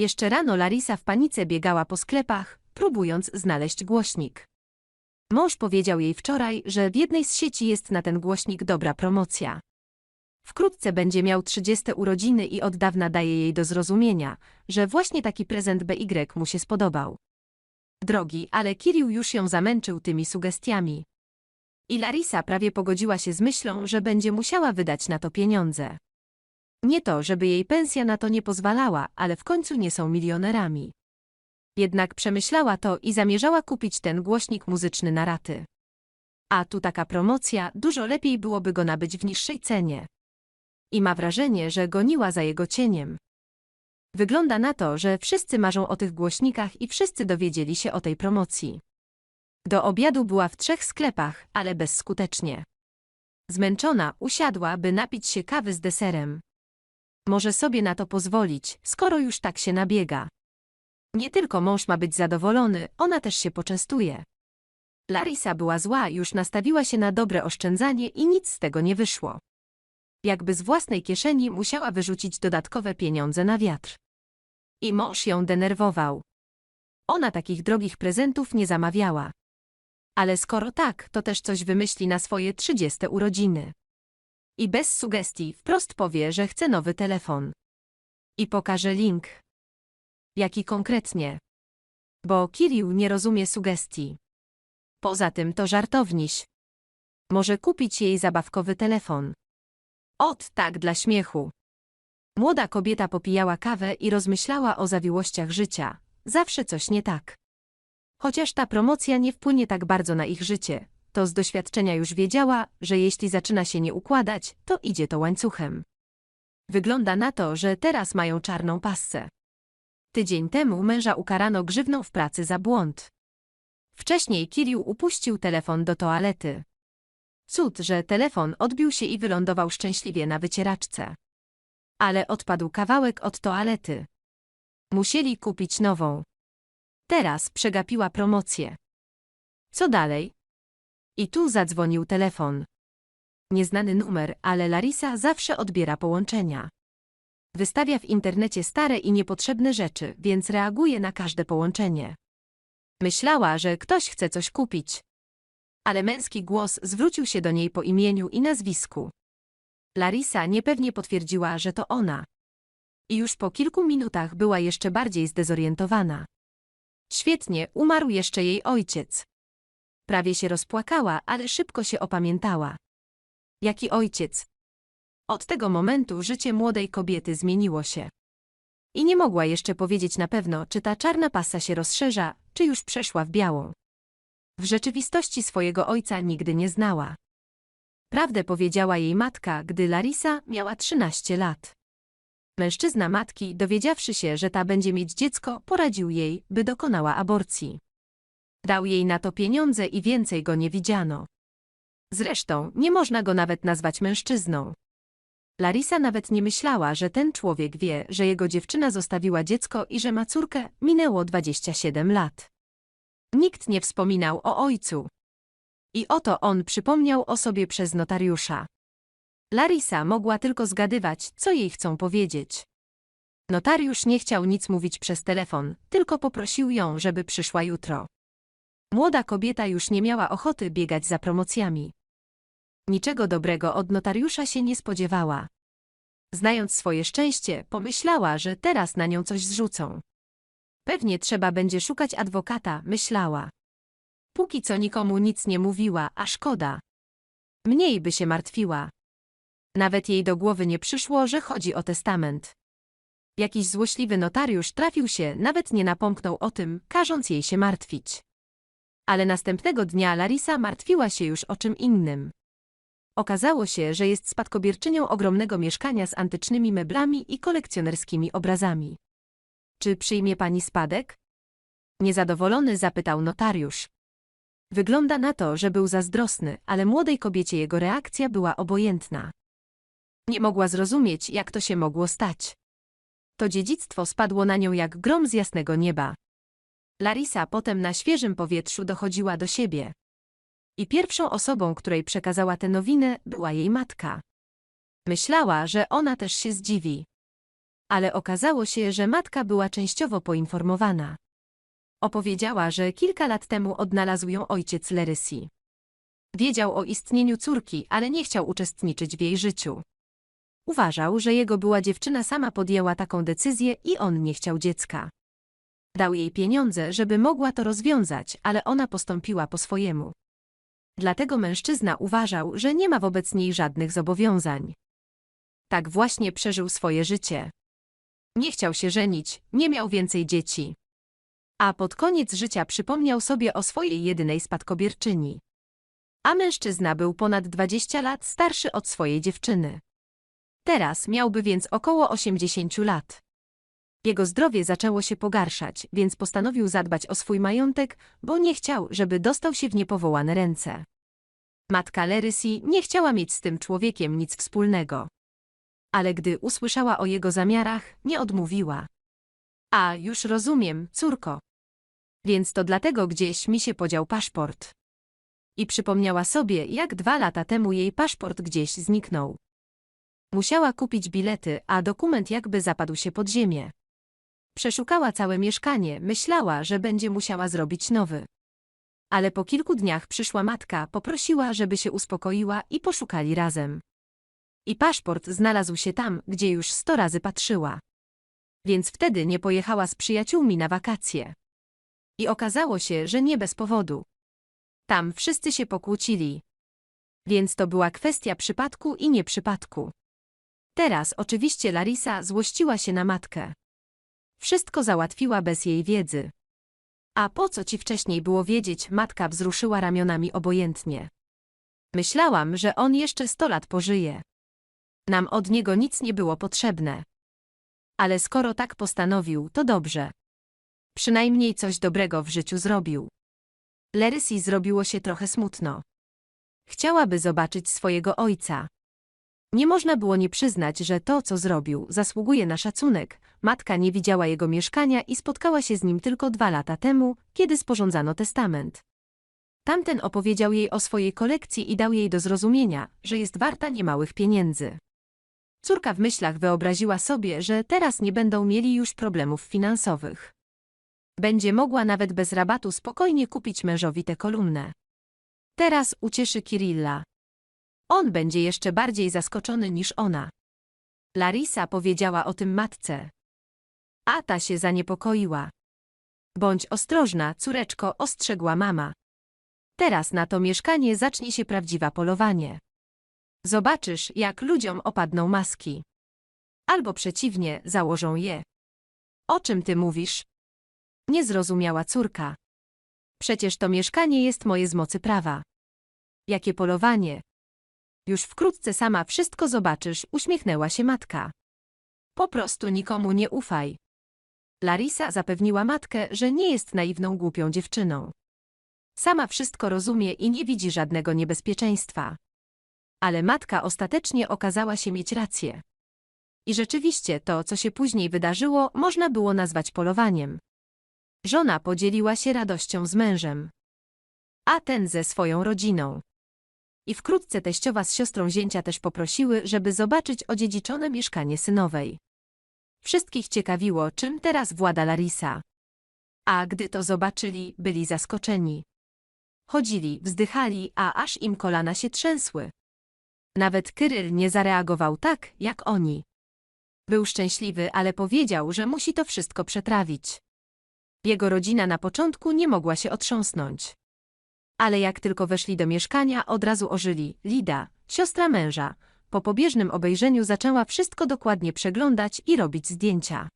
Jeszcze rano Larisa w panice biegała po sklepach, próbując znaleźć głośnik. Mąż powiedział jej wczoraj, że w jednej z sieci jest na ten głośnik dobra promocja. Wkrótce będzie miał 30 urodziny i od dawna daje jej do zrozumienia, że właśnie taki prezent BY mu się spodobał. Drogi, ale Kirill już ją zamęczył tymi sugestiami. I Larisa prawie pogodziła się z myślą, że będzie musiała wydać na to pieniądze. Nie to, żeby jej pensja na to nie pozwalała, ale w końcu nie są milionerami. Jednak przemyślała to i zamierzała kupić ten głośnik muzyczny na raty. A tu taka promocja, dużo lepiej byłoby go nabyć w niższej cenie. I ma wrażenie, że goniła za jego cieniem. Wygląda na to, że wszyscy marzą o tych głośnikach i wszyscy dowiedzieli się o tej promocji. Do obiadu była w trzech sklepach, ale bezskutecznie. Zmęczona usiadła, by napić się kawy z deserem. Może sobie na to pozwolić, skoro już tak się nabiega. Nie tylko mąż ma być zadowolony, ona też się poczęstuje. Larisa była zła, już nastawiła się na dobre oszczędzanie i nic z tego nie wyszło. Jakby z własnej kieszeni musiała wyrzucić dodatkowe pieniądze na wiatr. I mąż ją denerwował. Ona takich drogich prezentów nie zamawiała. Ale skoro tak, to też coś wymyśli na swoje trzydzieste urodziny. I bez sugestii wprost powie, że chce nowy telefon. I pokaże link. Jaki konkretnie? Bo Kirill nie rozumie sugestii. Poza tym to żartowniś. Może kupić jej zabawkowy telefon. Ot, tak dla śmiechu. Młoda kobieta popijała kawę i rozmyślała o zawiłościach życia. Zawsze coś nie tak. Chociaż ta promocja nie wpłynie tak bardzo na ich życie, to z doświadczenia już wiedziała, że jeśli zaczyna się nie układać, to idzie to łańcuchem. Wygląda na to, że teraz mają czarną passę. Tydzień temu męża ukarano grzywną w pracy za błąd. Wcześniej Kirill upuścił telefon do toalety. Cud, że telefon odbił się i wylądował szczęśliwie na wycieraczce. Ale odpadł kawałek od toalety. Musieli kupić nową. Teraz przegapiła promocję. Co dalej? I tu zadzwonił telefon. Nieznany numer, ale Larisa zawsze odbiera połączenia. Wystawia w internecie stare i niepotrzebne rzeczy, więc reaguje na każde połączenie. Myślała, że ktoś chce coś kupić. Ale męski głos zwrócił się do niej po imieniu i nazwisku. Larisa niepewnie potwierdziła, że to ona. I już po kilku minutach była jeszcze bardziej zdezorientowana. Świetnie, umarł jeszcze jej ojciec. Prawie się rozpłakała, ale szybko się opamiętała. Jaki ojciec? Od tego momentu życie młodej kobiety zmieniło się. I nie mogła jeszcze powiedzieć na pewno, czy ta czarna pasa się rozszerza, czy już przeszła w białą. W rzeczywistości swojego ojca nigdy nie znała. Prawdę powiedziała jej matka, gdy Larisa miała 13 lat. Mężczyzna matki, dowiedziawszy się, że ta będzie mieć dziecko, poradził jej, by dokonała aborcji. Dał jej na to pieniądze i więcej go nie widziano. Zresztą, nie można go nawet nazwać mężczyzną. Larisa nawet nie myślała, że ten człowiek wie, że jego dziewczyna zostawiła dziecko i że ma córkę, minęło 27 lat. Nikt nie wspominał o ojcu. I oto on przypomniał o sobie przez notariusza. Larisa mogła tylko zgadywać, co jej chcą powiedzieć. Notariusz nie chciał nic mówić przez telefon, tylko poprosił ją, żeby przyszła jutro. Młoda kobieta już nie miała ochoty biegać za promocjami. Niczego dobrego od notariusza się nie spodziewała. Znając swoje szczęście, pomyślała, że teraz na nią coś zrzucą. Pewnie trzeba będzie szukać adwokata, myślała. Póki co nikomu nic nie mówiła, a szkoda. Mniej by się martwiła. Nawet jej do głowy nie przyszło, że chodzi o testament. Jakiś złośliwy notariusz trafił się, nawet nie napomknął o tym, każąc jej się martwić. Ale następnego dnia Larisa martwiła się już o czym innym. Okazało się, że jest spadkobierczynią ogromnego mieszkania z antycznymi meblami i kolekcjonerskimi obrazami. Czy przyjmie pani spadek? Niezadowolony zapytał notariusz. Wygląda na to, że był zazdrosny, ale młodej kobiecie jego reakcja była obojętna. Nie mogła zrozumieć, jak to się mogło stać. To dziedzictwo spadło na nią jak grom z jasnego nieba. Larisa potem na świeżym powietrzu dochodziła do siebie. I pierwszą osobą, której przekazała tę nowinę, była jej matka. Myślała, że ona też się zdziwi. Ale okazało się, że matka była częściowo poinformowana. Opowiedziała, że kilka lat temu odnalazł ją ojciec Lerysi. Wiedział o istnieniu córki, ale nie chciał uczestniczyć w jej życiu. Uważał, że jego była dziewczyna sama podjęła taką decyzję i on nie chciał dziecka. Dał jej pieniądze, żeby mogła to rozwiązać, ale ona postąpiła po swojemu. Dlatego mężczyzna uważał, że nie ma wobec niej żadnych zobowiązań. Tak właśnie przeżył swoje życie. Nie chciał się żenić, nie miał więcej dzieci. A pod koniec życia przypomniał sobie o swojej jedynej spadkobierczyni. A mężczyzna był ponad 20 lat starszy od swojej dziewczyny. Teraz miałby więc około 80 lat. Jego zdrowie zaczęło się pogarszać, więc postanowił zadbać o swój majątek, bo nie chciał, żeby dostał się w niepowołane ręce. Matka Lerysi nie chciała mieć z tym człowiekiem nic wspólnego. Ale gdy usłyszała o jego zamiarach, nie odmówiła. A, już rozumiem, córko. Więc to dlatego gdzieś mi się podział paszport. I przypomniała sobie, jak dwa lata temu jej paszport gdzieś zniknął. Musiała kupić bilety, a dokument jakby zapadł się pod ziemię. Przeszukała całe mieszkanie, myślała, że będzie musiała zrobić nowy. Ale po kilku dniach przyszła matka, poprosiła, żeby się uspokoiła i poszukali razem. I paszport znalazł się tam, gdzie już sto razy patrzyła. Więc wtedy nie pojechała z przyjaciółmi na wakacje. I okazało się, że nie bez powodu. Tam wszyscy się pokłócili. Więc to była kwestia przypadku i nieprzypadku. Teraz oczywiście Larisa złościła się na matkę. Wszystko załatwiła bez jej wiedzy. A po co ci wcześniej było wiedzieć, matka wzruszyła ramionami obojętnie. Myślałam, że on jeszcze sto lat pożyje. Nam od niego nic nie było potrzebne. Ale skoro tak postanowił, to dobrze. Przynajmniej coś dobrego w życiu zrobił. Lerysi zrobiło się trochę smutno. Chciałaby zobaczyć swojego ojca. Nie można było nie przyznać, że to, co zrobił, zasługuje na szacunek. Matka nie widziała jego mieszkania i spotkała się z nim tylko dwa lata temu, kiedy sporządzano testament. Tamten opowiedział jej o swojej kolekcji i dał jej do zrozumienia, że jest warta niemałych pieniędzy. Córka w myślach wyobraziła sobie, że teraz nie będą mieli już problemów finansowych. Będzie mogła nawet bez rabatu spokojnie kupić mężowi tę kolumnę. Teraz ucieszy Kirilla. On będzie jeszcze bardziej zaskoczony niż ona. Larisa powiedziała o tym matce. A ta się zaniepokoiła. Bądź ostrożna, córeczko, ostrzegła mama. Teraz na to mieszkanie zacznie się prawdziwa polowanie. Zobaczysz, jak ludziom opadną maski. Albo przeciwnie, założą je. O czym ty mówisz? Nie zrozumiała córka. Przecież to mieszkanie jest moje z mocy prawa. Jakie polowanie? Już wkrótce sama wszystko zobaczysz, uśmiechnęła się matka. Po prostu nikomu nie ufaj. Larisa zapewniła matkę, że nie jest naiwną głupią dziewczyną. Sama wszystko rozumie i nie widzi żadnego niebezpieczeństwa. Ale matka ostatecznie okazała się mieć rację. I rzeczywiście to, co się później wydarzyło, można było nazwać polowaniem. Żona podzieliła się radością z mężem, a ten ze swoją rodziną. I wkrótce teściowa z siostrą zięcia też poprosiły, żeby zobaczyć odziedziczone mieszkanie synowej. Wszystkich ciekawiło, czym teraz włada Larisa. A gdy to zobaczyli, byli zaskoczeni. Chodzili, wzdychali, a aż im kolana się trzęsły. Nawet Kyryl nie zareagował tak, jak oni. Był szczęśliwy, ale powiedział, że musi to wszystko przetrawić. Jego rodzina na początku nie mogła się otrząsnąć. Ale jak tylko weszli do mieszkania, od razu ożyli. Lida, siostra męża, po pobieżnym obejrzeniu zaczęła wszystko dokładnie przeglądać i robić zdjęcia.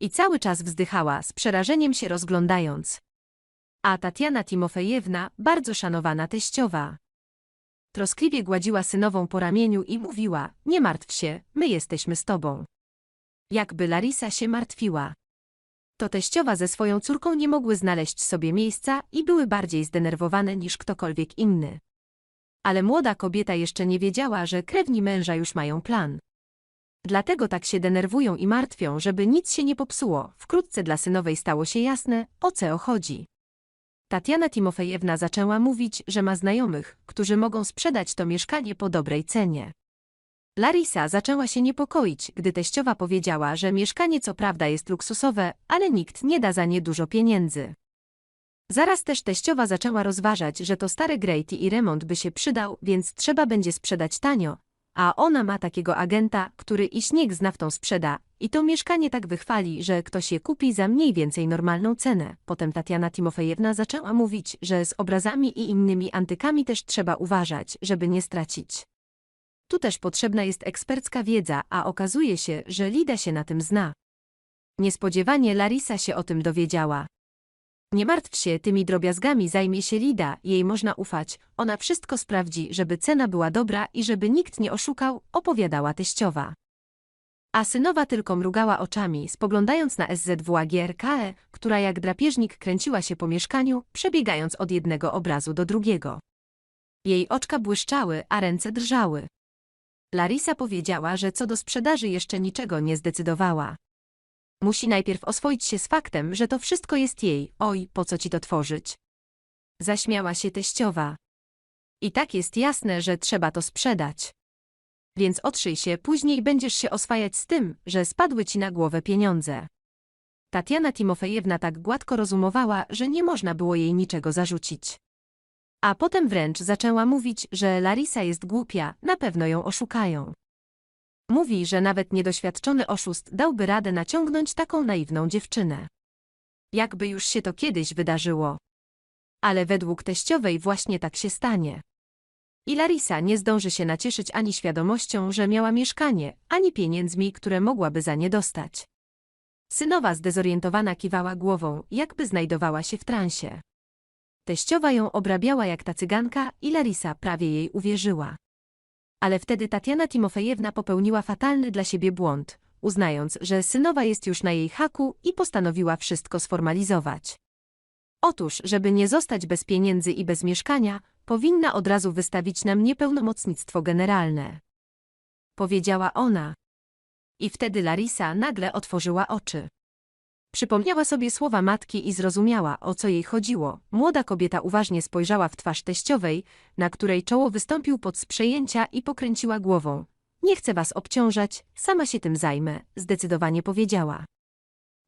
I cały czas wzdychała, z przerażeniem się rozglądając. A Tatiana Timofejewna, bardzo szanowana teściowa. Troskliwie gładziła synową po ramieniu i mówiła, nie martw się, my jesteśmy z tobą. Jakby Larisa się martwiła. To teściowa ze swoją córką nie mogły znaleźć sobie miejsca i były bardziej zdenerwowane niż ktokolwiek inny. Ale młoda kobieta jeszcze nie wiedziała, że krewni męża już mają plan. Dlatego tak się denerwują i martwią, żeby nic się nie popsuło. Wkrótce dla synowej stało się jasne, o co chodzi. Tatiana Timofejewna zaczęła mówić, że ma znajomych, którzy mogą sprzedać to mieszkanie po dobrej cenie. Larisa zaczęła się niepokoić, gdy teściowa powiedziała, że mieszkanie co prawda jest luksusowe, ale nikt nie da za nie dużo pieniędzy. Zaraz też teściowa zaczęła rozważać, że to stare grejty i remont by się przydał, więc trzeba będzie sprzedać tanio, a ona ma takiego agenta, który i śnieg z naftą sprzeda, i to mieszkanie tak wychwali, że ktoś je kupi za mniej więcej normalną cenę. Potem Tatiana Timofejewna zaczęła mówić, że z obrazami i innymi antykami też trzeba uważać, żeby nie stracić. Tu też potrzebna jest ekspercka wiedza, a okazuje się, że Lida się na tym zna. Niespodziewanie Larisa się o tym dowiedziała. Nie martw się, tymi drobiazgami zajmie się Lida, jej można ufać, ona wszystko sprawdzi, żeby cena była dobra i żeby nikt nie oszukał, opowiadała teściowa. A synowa tylko mrugała oczami, spoglądając na SZWA GRKE, która jak drapieżnik kręciła się po mieszkaniu, przebiegając od jednego obrazu do drugiego. Jej oczka błyszczały, a ręce drżały. Larisa powiedziała, że co do sprzedaży jeszcze niczego nie zdecydowała. Musi najpierw oswoić się z faktem, że to wszystko jest jej, oj, po co ci to tworzyć? Zaśmiała się teściowa. I tak jest jasne, że trzeba to sprzedać. Więc otrzyj się, później będziesz się oswajać z tym, że spadły ci na głowę pieniądze. Tatiana Timofejewna tak gładko rozumowała, że nie można było jej niczego zarzucić. A potem wręcz zaczęła mówić, że Larisa jest głupia, na pewno ją oszukają. Mówi, że nawet niedoświadczony oszust dałby radę naciągnąć taką naiwną dziewczynę. Jakby już się to kiedyś wydarzyło. Ale według teściowej właśnie tak się stanie. I Larisa nie zdąży się nacieszyć ani świadomością, że miała mieszkanie, ani pieniędzmi, które mogłaby za nie dostać. Synowa zdezorientowana kiwała głową, jakby znajdowała się w transie. Teściowa ją obrabiała jak ta cyganka i Larisa prawie jej uwierzyła. Ale wtedy Tatiana Timofejewna popełniła fatalny dla siebie błąd, uznając, że synowa jest już na jej haku i postanowiła wszystko sformalizować. Otóż, żeby nie zostać bez pieniędzy i bez mieszkania, powinna od razu wystawić nam niepełnomocnictwo generalne. Powiedziała ona. I wtedy Larisa nagle otworzyła oczy. Przypomniała sobie słowa matki i zrozumiała, o co jej chodziło. Młoda kobieta uważnie spojrzała w twarz teściowej, na której czoło wystąpił pod przejęcia i pokręciła głową. Nie chcę was obciążać, sama się tym zajmę, zdecydowanie powiedziała.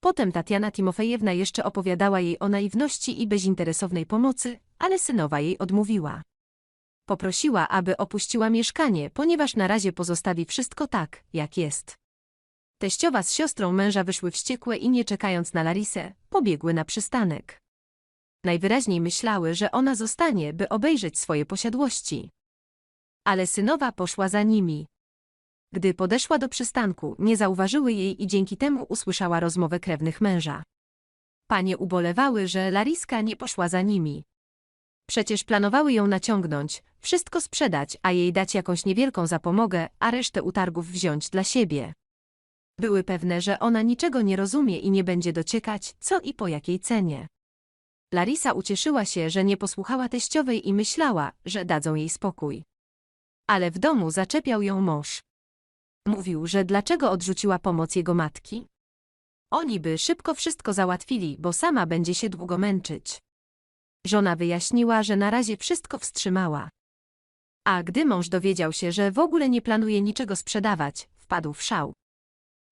Potem Tatiana Timofejewna jeszcze opowiadała jej o naiwności i bezinteresownej pomocy, ale synowa jej odmówiła. Poprosiła, aby opuściła mieszkanie, ponieważ na razie pozostawi wszystko tak, jak jest. Teściowa z siostrą męża wyszły wściekłe i nie czekając na Larisę, pobiegły na przystanek. Najwyraźniej myślały, że ona zostanie, by obejrzeć swoje posiadłości. Ale synowa poszła za nimi. Gdy podeszła do przystanku, nie zauważyły jej i dzięki temu usłyszała rozmowę krewnych męża. Panie ubolewały, że Lariska nie poszła za nimi. Przecież planowały ją naciągnąć, wszystko sprzedać, a jej dać jakąś niewielką zapomogę, a resztę utargów wziąć dla siebie. Były pewne, że ona niczego nie rozumie i nie będzie dociekać, co i po jakiej cenie. Larisa ucieszyła się, że nie posłuchała teściowej i myślała, że dadzą jej spokój. Ale w domu zaczepiał ją mąż. Mówił, że dlaczego odrzuciła pomoc jego matki? Oni by szybko wszystko załatwili, bo sama będzie się długo męczyć. Żona wyjaśniła, że na razie wszystko wstrzymała. A gdy mąż dowiedział się, że w ogóle nie planuje niczego sprzedawać, wpadł w szał.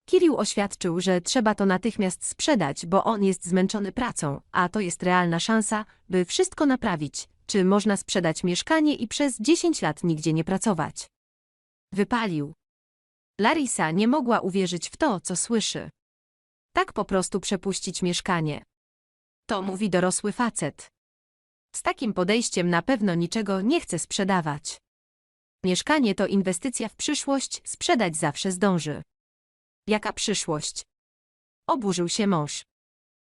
Kirill oświadczył, że trzeba to natychmiast sprzedać, bo on jest zmęczony pracą, a to jest realna szansa, by wszystko naprawić. Czy można sprzedać mieszkanie i przez 10 lat nigdzie nie pracować? Wypalił. Larisa nie mogła uwierzyć w to, co słyszy. Tak po prostu przepuścić mieszkanie. To mówi dorosły facet. Z takim podejściem na pewno niczego nie chce sprzedawać. Mieszkanie to inwestycja w przyszłość, sprzedać zawsze zdąży. Jaka przyszłość? Oburzył się mąż.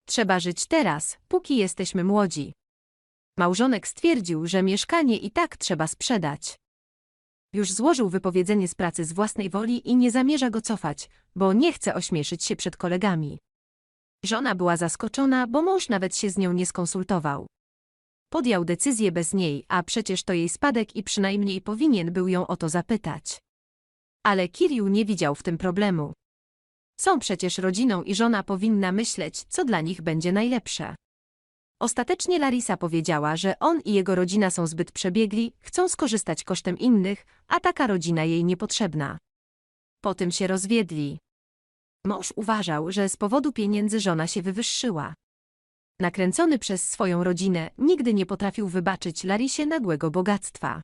Trzeba żyć teraz, póki jesteśmy młodzi. Małżonek stwierdził, że mieszkanie i tak trzeba sprzedać. Już złożył wypowiedzenie z pracy z własnej woli i nie zamierza go cofać, bo nie chce ośmieszyć się przed kolegami. Żona była zaskoczona, bo mąż nawet się z nią nie skonsultował. Podjął decyzję bez niej, a przecież to jej spadek i przynajmniej powinien był ją o to zapytać. Ale Kirill nie widział w tym problemu. Są przecież rodziną i żona powinna myśleć, co dla nich będzie najlepsze. Ostatecznie Larisa powiedziała, że on i jego rodzina są zbyt przebiegli, chcą skorzystać kosztem innych, a taka rodzina jej niepotrzebna. potem się rozwiedli. Mąż uważał, że z powodu pieniędzy żona się wywyższyła. Nakręcony przez swoją rodzinę, nigdy nie potrafił wybaczyć Larisie nagłego bogactwa.